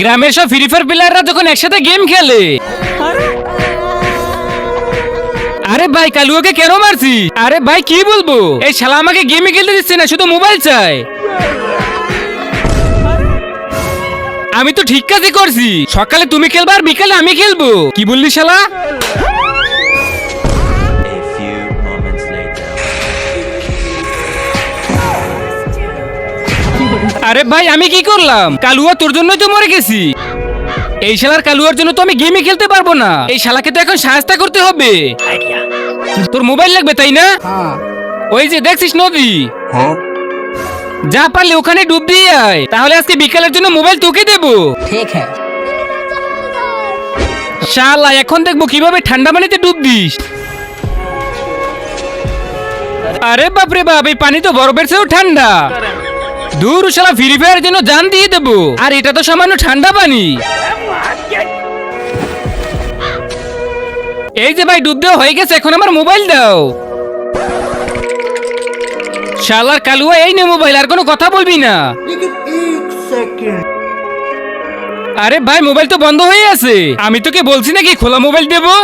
গ্রামের সব free fire প্লেয়াররা যখন একসাথে গেম খেলে। আরে। ভাই কালুয়াকে কেন মারছি? আরে ভাই কি বলব? এই শালা আমাকে গেমে খেলতে দিচ্ছে না শুধু মোবাইল চাই আমি তো ঠিক কাজই করছি। সকালে তুমি খেলবা আর বিকালে আমি খেলব। কি বললি শালা? আরে ভাই আমি কি করলাম? কালুয়া তোর জন্যই তো মরে গেছি। এই শালার কালুয়ার জন্য তো আমি গেমই খেলতে পারব না। এই শালাকে তো এখন সাহায্য করতে হবে। তোর মোবাইল লাগবে তাই না? হ্যাঁ। ওই যে দেখছিস নদী? হ্যাঁ। যা পারলে ওখানে ডুব দিয়ে আয়। তাহলে আজকে বিকালের জন্য মোবাইল তোকে দেবো। ঠিক হ্যাঁ শালা এখন দেখব কীভাবে ঠান্ডা পানিতে ডুব দিস। আরে বাপরে বাপ এই পানি তো বরফের চেয়েও ঠান্ডা। দূর শালা ফ্রি ফায়ারের জন্য জান দিয়ে দেবো। আর এটা তো সামান্য ঠান্ডা পানি। এই যে ভাই, ডুব দেওয়া হয়ে গেছে, এখন আমার মোবাইল দাও। শালার কালুয়া, এই নে মোবাইল, আর কোনো কথা বলবি না। আরে ভাই, মোবাইল তো বন্ধ হয়ে আছে। আমি তোকে বলছি নাকি খোলা মোবাইল দেবো?